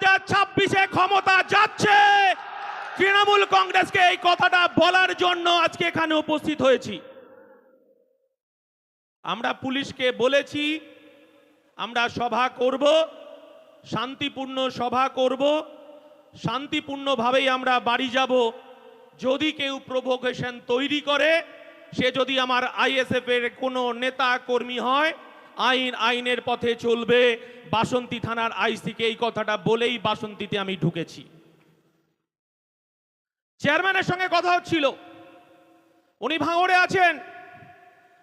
হাজার ছাব্বিশে ক্ষমতা যাচ্ছে। তৃণমূল কংগ্রেসকে এই কথাটা বলার জন্য আজকে এখানে উপস্থিত হয়েছি। আমরা পুলিশকে বলেছি, আমরা সভা করব, শান্তিপূর্ণ সভা করব, শান্তিপূর্ণভাবেই আমরা বাড়ি যাব। যদি কেউ প্রভোকেশন তৈরি করে, সে যদি আমার আইএসএফ এর কোনো নেতা কর্মী হয় আইন, আইনের পথে চলবে। বাসন্তী থানার আইসিকে এই কথাটা বলেই বাসন্তীতে আমি ঢুকেছি। চেয়ারম্যানের সঙ্গে কথা হচ্ছিল। উনি ভাঙড়ে আছেন।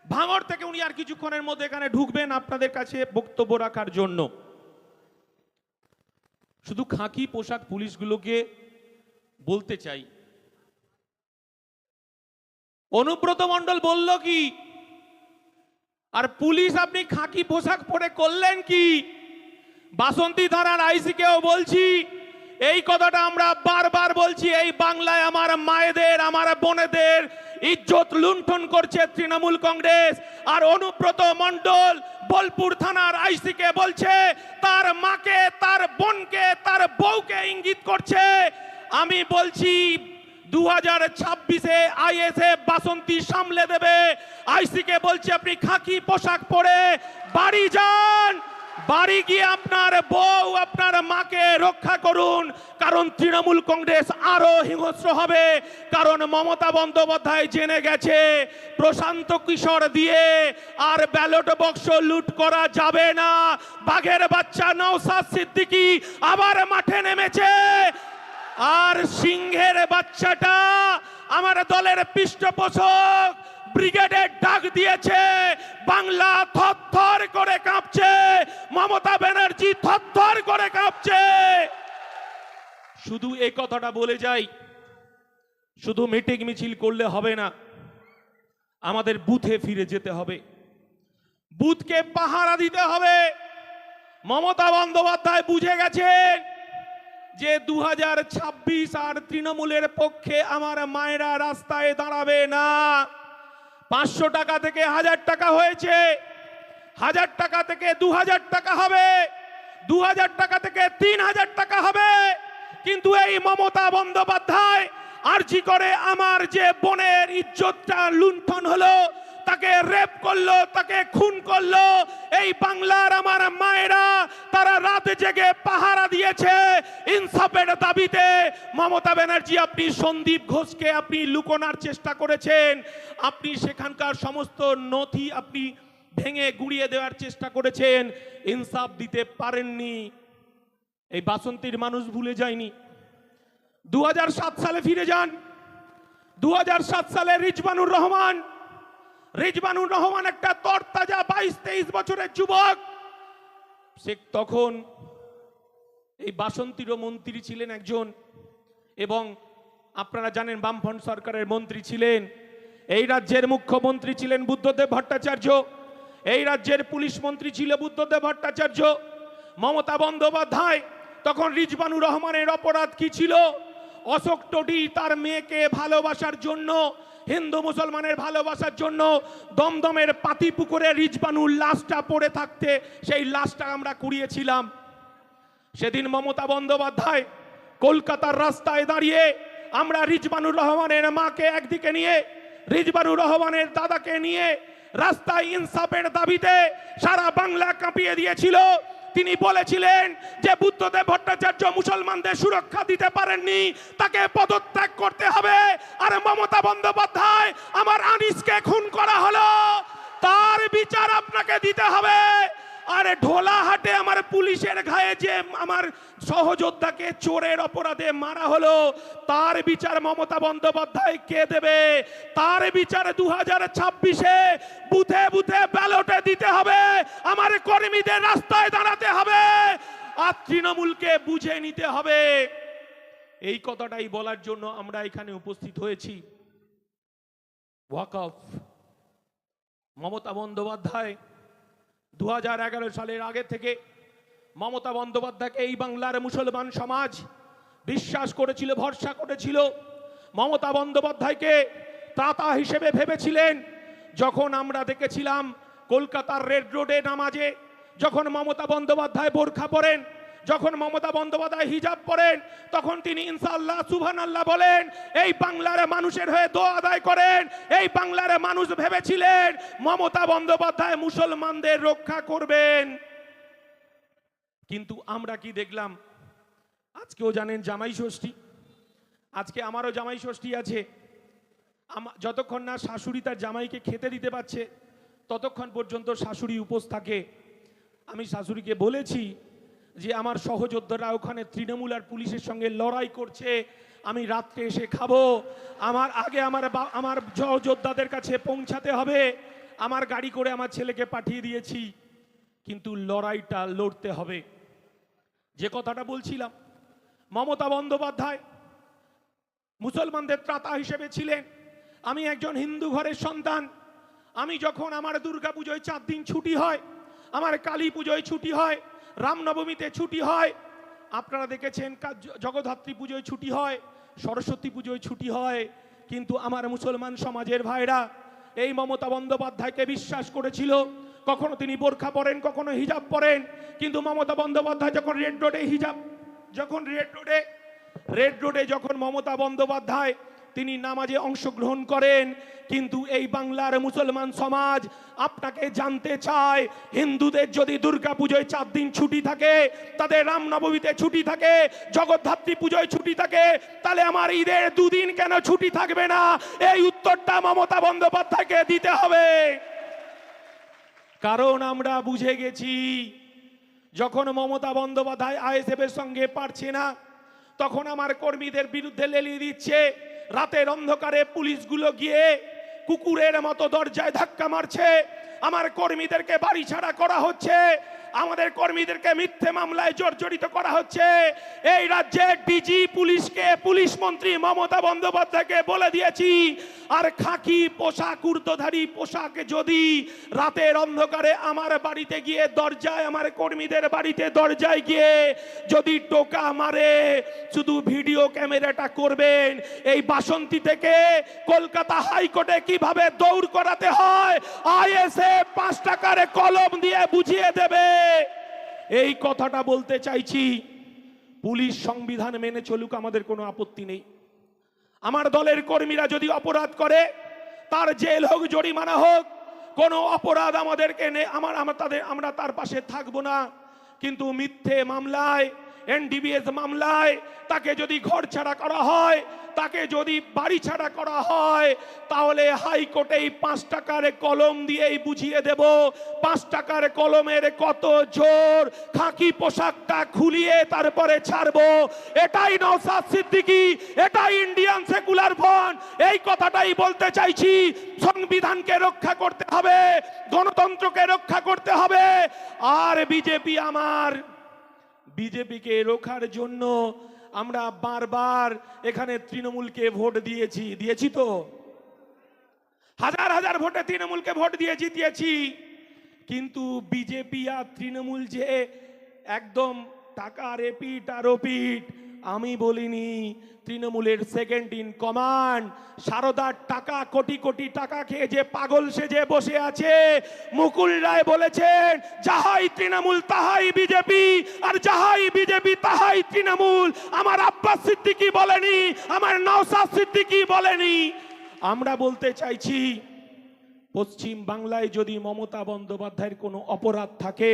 ভাঙড় থেকে উনি আর কিছুক্ষণের মধ্যে এখানে ঢুকবেন আপনাদের কাছে বক্তব্য রাখার জন্য। শুধু খাঁকি পোশাক পুলিশগুলোকে বলতে চাই। অনুব্রত মণ্ডল বলল কি আর পুলিশ আপনি খাকি পোশাক পরে করলেন কি? বাসন্তী থানার আইসিকেও বলছি, এই কথাটা আমরা বারবার বলছি, এই বাংলায় আমার মায়েদের, আমার বোনেদের ইজ্জত লুণ্ঠন করছে তৃণমূল কংগ্রেস। আর অনুব্রত মণ্ডল বোলপুর থানার আইসিকে বলছে, তার মাকে, তার বোনকে, তার বউকে ইঙ্গিত করছে। আমি বলছি দু হাজার ছাব্বিশে আইএসএফ বাসন্তী সামলে দেবে। আইসিকে বলছে, আপনি খাকি পোশাক পরে বাড়ি যান। বাড়ি গিয়ে আপনার বউ, আপনার মাকে রক্ষা করুন। কারণ তৃণমূল কংগ্রেস আরও হিংস্র হবে। কারণ মমতা বন্দ্যোপাধ্যায় জেনে গেছে, প্রশান্ত কিশোর দিয়ে আর ব্যালট বক্স লুট করা যাবে না। বাঘের বাচ্চা নৌসাদ সিদ্দিকি আবার মাঠে নেমেছে। আর সিংহের বাচ্চাটা আমার দলের পৃষ্ঠপোষক ব্রিগেডের ডাক দিয়েছে, বাংলা থরথর করে কাঁপছে, মমতা ব্যানার্জি থরথর করে কাঁপছে। শুধু এই কথাটা বলে যাই, শুধু মিটিং মিছিল করলে হবে না, আমাদের বুথে ফিরে যেতে হবে। বুথকে পাহারা দিতে হবে। মমতা বন্দ্যোপাধ্যায় বুঝে গেছেন যে দু হাজার ছাব্বিশ আর তৃণমূলের পক্ষে আমার মায়েরা রাস্তায় দাঁড়াবে না। পাঁচশো টাকা থেকে হাজার টাকা হয়েছে। হাজার টাকা থেকে দু হাজার টাকা হবে। দু হাজার টাকা থেকে তিন হাজার টাকা হবে। কিন্তু এই মমতা বন্দ্যোপাধ্যায় আরজি করে আমার যে বোনের ইজ্জতটা লুণ্ঠন হলো, তাকে রেপ করল, তাকে খুন করল এই বাংলার আমার মায়েরা, তারা রাতে জেগে পাহারা দিয়েছে। ইনসাফের দাবিতে মমতা ব্যানার্জি আপনি সন্দীপ ঘোষকে আপনি লুকোনার চেষ্টা করেছেন। আপনি সেখানকার সমস্ত নথি আপনি ভেঙে গুড়িয়ে দেওয়ার চেষ্টা করেছেন। ইনসাফ দিতে পারেননি। এই বাসন্তীর মানুষ ভুলে যায়নি। দু হাজার সাত সালে ফিরে যান। দু হাজার সাত সালে রিজবানুর রহমান রিজবানুর রহমান একটা তরতাজা বাইশ, তেইশ বছরের যুবক। সে তখন এই বাসন্তীরও মন্ত্রী ছিলেন একজন এবং আপনারা জানেন বামফ্রন্ট সরকারের মন্ত্রী ছিলেন। এই রাজ্যের মুখ্যমন্ত্রী ছিলেন বুদ্ধদেব ভট্টাচার্য। এই রাজ্যের পুলিশ মন্ত্রী ছিল বুদ্ধদেব ভট্টাচার্য। মমতা বন্দ্যোপাধ্যায়, তখন রিজবানুর রহমানের অপরাধ কি ছিল? অশোক টডি তার মেয়েকে ভালোবাসার জন্য হিন্দু মুসলমানের ভালোবাসার জন্য দমদমের পাতি পুকুরে রিজবানুর লাশটা পড়ে থাকতে সেই লাশটা আমরা কুড়িয়েছিলাম। সেদিন মমতা বন্দ্যোপাধ্যায় কলকাতার রাস্তায় দাঁড়িয়ে আমরা রিজবানুর রহমানের মাকে একদিকে নিয়ে, রিজবানুর রহমানের দাদাকে নিয়ে রাস্তায় ইনসাফের দাবিতে সারা বাংলা কাঁপিয়ে দিয়েছিল। তিনি বলেছিলেন যে বুদ্ধদেব ভট্টাচার্য মুসলমানদের সুরক্ষা দিতে পারেননি, তাকে পদত্যাগ করতে হবে। আর মমতা বন্দ্যোপাধ্যায়, আমার আনিসকে খুন করা হলো, তার বিচার আপনাকে দিতে হবে। আরে ঢোলাহাটে পুলিশের ঘায়ে যে আমার সহযোদ্ধাকে চোরের অপরাধে মারা হলো, তার বিচার মমতা বন্দ্যোপাধ্যায় কে দেবে? তার বিচার দু হাজার ছাব্বিশে বুথে বুথে ব্যালটে দিতে হবে, আমার কর্মীদের রাস্তায় দাঁড়াতে হবে। আর তৃণমূলকে বুঝে নিতে হবে। এই কথাটাই বলার জন্য আমরা এখানে উপস্থিত হয়েছি। ওয়াক অফ মমতা বন্দ্যোপাধ্যায় দু হাজার এগারো সালের আগে থেকে মমতা বন্দ্যোপাধ্যায়কে এই বাংলার মুসলমান সমাজ। বিশ্বাস করেছিল, ভরসা করেছিল। মমতা বন্দ্যোপাধ্যায়কে তাতা হিসেবে ভেবেছিলেন। যখন আমরা দেখেছিলাম কলকাতার রেড রোডে নামাজে, যখন মমতা বন্দ্যোপাধ্যায় বোরখা পরেন, যখন মমতা বন্দ্যোপাধ্যায় হিজাব পরেন, তখন তিনি ইনশাআল্লাহ সুবহান আল্লাহ বলেন, এই বাংলার মানুষের হয়ে দোয়া আদায় করেন। এই বাংলার মানুষ ভেবেছিলেন মমতা বন্দ্যোপাধ্যায় মুসলমানদের রক্ষা করবেন। কিন্তু আমরা কি দেখলাম? আজকেও জানেন জামাই ষষ্ঠী। আজকে আমারও জামাই ষষ্ঠী আছে। যতক্ষণ না শাশুড়ি তার জামাইকে খেতে দিতে পারছে, ততক্ষণ পর্যন্ত শাশুড়ি উপোস থাকে। আমি শাশুড়িকে বলেছি যে, আমার সহযোদ্ধারা ওখানে তৃণমূল আর পুলিশের সঙ্গে লড়াই করছে। আমি রাত্রে এসে খাব। আমার আগে আমার আমার সহযোদ্ধাদের কাছে পৌঁছাতে হবে। আমার গাড়ি করে আমার ছেলেকে পাঠিয়ে দিয়েছি। কিন্তু লড়াইটা লড়তে হবে। যে কথাটা বলছিলাম, মমতা বন্দ্যোপাধ্যায় মুসলমানদের ত্রাতা হিসেবে ছিলেন। আমি একজন হিন্দু ঘরের সন্তান। আমি যখন আমার দুর্গা পুজোয় চার দিন ছুটি হয়, আমার কালী পুজোয় ছুটি হয়, রামনবমীতে ছুটি হয়, আপনারা দেখেছেন জগদ্ধাত্রী পুজোয় ছুটি হয়, সরস্বতী পুজোয় ছুটি হয়, কিন্তু আমার মুসলমান সমাজের ভাইরা এই মমতা বন্দ্যোপাধ্যায়কে বিশ্বাস করেছিল কখনো তিনি বোরখা পরেন, কখনো হিজাব পরেন, কিন্তু মমতা বন্দ্যোপাধ্যায় যখন রেড রোডে হিজাব, যখন রেড রোডে রেড রোডে যখন মমতা বন্দ্যোপাধ্যায় তিনি নামাজে অংশগ্রহণ করেন, কিন্তু এই বাংলার মুসলমান সমাজ আপনাকে জানতে চায়, হিন্দুদের যদি দুর্গা পুজোয় চার দিন ছুটি থাকে, তাদের রামনবমীতে ছুটি থাকে, জগদ্ধাত্রী পুজোয় ছুটি থাকে, তাহলে আমার ঈদের দুদিন কেন ছুটি থাকবে না? এই উত্তরটা মমতা বন্দ্যোপাধ্যায়কে দিতে হবে। কারণ আমরা বুঝে গেছি, যখন মমতা বন্দ্যোপাধ্যায় আইএসএফের সঙ্গে পারছে না, তখন আমার কর্মীদের বিরুদ্ধে লেলিয়ে দিচ্ছে, রাতের অন্ধকারে পুলিশগুলো গিয়ে কুকুরের মতো দরজায় ধাক্কা মারছে, আমার কর্মীদেরকে বাড়ি ছাড়া করা হচ্ছে আমাদের কর্মীদেরকে মিথ্যে মামলায় জর্জরিত করা হচ্ছে। এই রাজ্যে ডিজি পুলিশকে পুলিশ মন্ত্রী মমতা বন্দ্যোপাধ্যায়কে বলে দিয়েছি, আর খাকি পোশাক উর্দধারী পোশাক যদি রাতের অন্ধকারে আমার বাড়িতে গিয়ে দরজায়, আমার কর্মীদের বাড়িতে দরজায় গিয়ে যদি টোকা মারে, শুধু ভিডিও ক্যামেরাটা করবেন। এই বাসন্তী থেকে কলকাতা হাইকোর্টে কীভাবে দৌড় করাতে হয় আইএসএ পাঁচ টাকার কলম দিয়ে বুঝিয়ে দেবে। এই কথাটা বলতে চাইছি, পুলিশ সংবিধান মেনে চলুক, আমাদের কোনো আপত্তি নেই। আমার দলের কর্মীরা যদি অপরাধ করে, তার জেল হোক, জরিমানা হোক, কোনো অপরাধ আমাদেরকে নে, আমার, আমরা তাদের, আমরা তার পাশে থাকব না। কিন্তু মিথ্যে মামলায় এনডিবিএস মামলায় তাকে যদি ঘর ছাড়া করা হয়, তাকে যদি বাড়ি ছাড়া করা হয়, তাহলে হাইকোর্টে এই পাঁচ টাকার কলম দিয়েই বুঝিয়ে দেব, পাঁচ টাকার কলমের কত জোর, খাকি পোশাকটা খুলিয়ে তারপরে ছাড়বো। এটাই নওসাদ সিদ্দিকী, এটাই ইন্ডিয়ান সেকুলার ফ্রন্ট এই কথাটাই বলতে চাইছি, সংবিধানকে রক্ষা করতে হবে, গণতন্ত্রকে রক্ষা করতে হবে। আর বিজেপি আমার বিজেপিকে রোখার জন্য আমরা বারবার এখানে তৃণমূলকে ভোট দিয়েছি দিয়েছি তো? হাজার হাজার ভোটে তৃণমূলকে ভোট দিয়ে জিতিয়েছি। কিন্তু বিজেপি আর তৃণমূল যে একদম টাকা রেপিট আর ওপিট আমি বলিনি, তৃণমূলের সেকেন্ড ইন কমান্ড সারদার টাকা, কোটি কোটি টাকা খেয়ে যে পাগল সেজে বসে আছে। মুকুল রায় বলেছেন, যাহাই তৃণমূল তাহাই বিজেপি, আর যাহাই বিজেপি তাহাই তৃণমূল। আমার আব্বাস সিদ্দিকি বলেনি, আমার নওসাদ সিদ্দিকি বলেনি। আমরা বলতে চাইছি, পশ্চিম বাংলায় যদি মমতা বন্দ্যোপাধ্যায়ের কোনো অপরাধ থাকে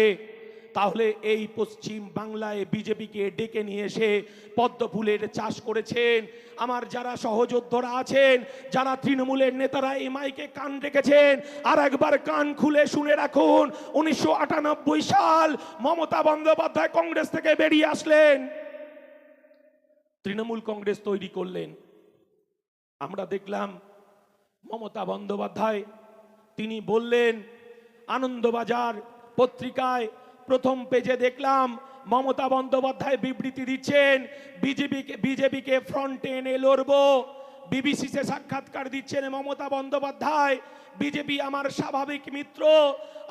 তাহলে এই পশ্চিম বাংলায় বিজেপিকে ডেকে নিয়ে এসে পদ্ম ফুলের চাষ করেছেন। আমার যারা সহযোদ্ধারা আছেন, যারা তৃণমূলের নেতারা এই মাইকে কান রেখেছেন, আর একবার কান খুলে শুনে রাখুন, উনিশশো আটানব্বই সাল মমতা বন্দ্যোপাধ্যায় কংগ্রেস থেকে বেরিয়ে আসলেন। তৃণমূল কংগ্রেস তৈরি করলেন। আমরা দেখলাম মমতা বন্দ্যোপাধ্যায়, তিনি বললেন, আনন্দবাজার পত্রিকায় প্রথম পেজে দেখলাম মমতা বন্দ্যোপাধ্যায় বিবৃতি দিচ্ছেন বিজেপিকে বিজেপিকে ফ্রন্টে এনে লড়ব। বিবিসিতে সাক্ষাৎকার দিচ্ছেন মমতা বন্দ্যোপাধ্যায়। বিজেপি আমার স্বাভাবিক মিত্র।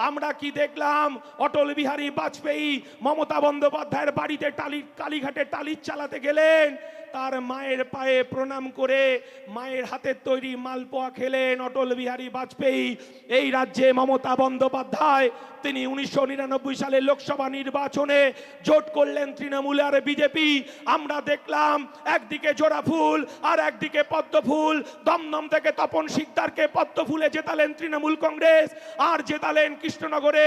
আমরা কি দেখলাম? অটল বিহারী বাজপেয়ী মমতা বন্দ্যোপাধ্যায়ের বাড়িতে টালি, কালীঘাটে টালির চালাতে গেলেন। তার মায়ের পায়ে প্রণাম করে মায়ের হাতের তৈরি মালপোয়া খেলেন অটল বিহারী বাজপেয়ী। এই রাজ্যে মমতা বন্দ্যোপাধ্যায়, তিনি উনিশশো নিরানব্বই সালে লোকসভা নির্বাচনে জোট করলেন তৃণমূল আর বিজেপি। আমরা দেখলাম একদিকে জোড়া ফুল আর একদিকে পদ্ম ফুল। দমদম থেকে তপন শিকদারকে পদ্ম ফুলে জেতালেন তৃণমূল কংগ্রেস। আর জেতালেন কৃষ্ণনগরে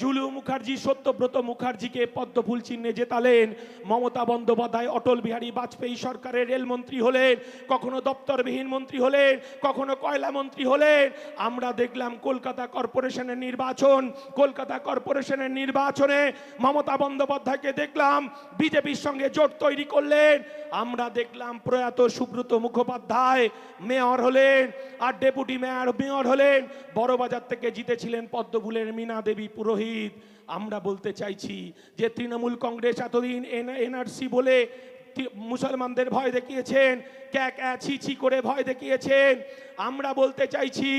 জুলু মুখার্জি, সত্যব্রত মুখার্জিকে পদ্মফুল চিহ্নে জেতালেন। মমতা বন্দ্যোপাধ্যায়, অটল বিহারী বাজপেয়ী সরকারের রেলমন্ত্রী হলেন, কখনো দপ্তরবিহীন মন্ত্রী হলেন, কখনো কয়লা মন্ত্রী হলেন। আমরা দেখলাম কলকাতা কর্পোরেশনের নির্বাচন, কলকাতা কর্পোরেশনের নির্বাচনে মমতা বন্দ্যোপাধ্যায়কে দেখলাম বিজেপির সঙ্গে জোট তৈরি করলেন। আমরা দেখলাম প্রয়াত সুব্রত মুখোপাধ্যায় মেয়র হলেন আর ডেপুটি মেয়র মেয়র হলেন। বড়বাজার থেকে জিতেছিলেন পদ্মফুলের মীনা দেবী পুরোহিত। আমরা বলতে চাইছি যে তৃণমূল কংগ্রেস এতদিন এনআরসি বলে মুসলমানদের ভয় দেখিয়েছেন ক্যাক ছি করে ভয় দেখিয়েছেন। আমরা বলতে চাইছি,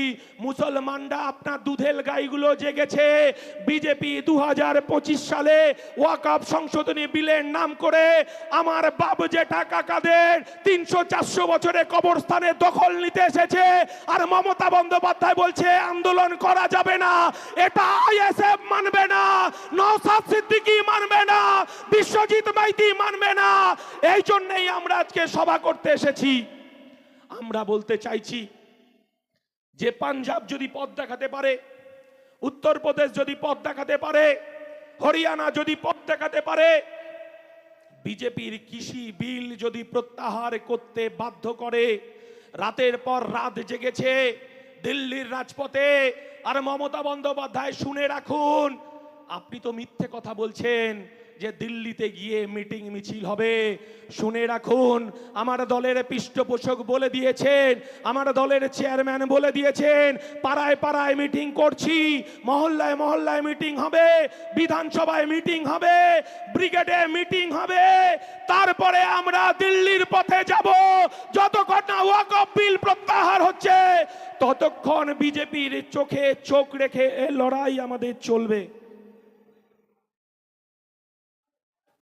মুসলমানরা আপনার দুধেল গাইগুলো জেগেছে। বিজেপি দু হাজার পঁচিশ সালে ওয়াকাপ সংশোধনী বিলের নাম করে আমার বাপ জেঠা কাকাদের তিনশো চারশো বছরে কবরস্থানে দখল নিতে এসেছে। আর মমতা বন্দ্যোপাধ্যায় বলছে, আন্দোলন করা যাবে না। এটা আইএসএফ মানবে না নওসাদ সিদ্দিকী মানবে না, বিশ্বজিৎ মাইতি মানবে না। এই জন্যেই আমরা আজকে সভা করতে এসেছি। আমরা বলতে চাইছি যে পাঞ্জাব যদি পথ দেখাতে পারে, উত্তরপ্রদেশ যদি পথ দেখাতে পারে, হরিয়ানা যদি পথ দেখাতে পারে, বিজেপির কৃষি বিল যদি প্রত্যাহার করতে বাধ্য করে, রাতের পর রাত জেগেছে দিল্লির রাজপথে। আর মমতা বন্দ্যোপাধ্যায় শুনে রাখুন, আপনি তো মিথ্যে কথা বলছেন। যে দিল্লিতে গিয়ে মিটিং মিছিল হবে। শুনে রাখুন, আমার দলের পৃষ্ঠপোষক বলে দিয়েছেন, আমার দলের চেয়ারম্যান বলে দিয়েছেন, পাড়ায় পাড়ায় মিটিং করছি, মহল্লায় মহল্লায় মিটিং হবে, বিধানসভায় মিটিং হবে, ব্রিগেডে মিটিং হবে, তারপরে আমরা দিল্লির পথে যাব। যতক্ষণ না ওয়াকফ বিল প্রত্যাহার হচ্ছে, ততক্ষণ বিজেপির চোখে চোখ রেখে লড়াই আমাদের চলবে।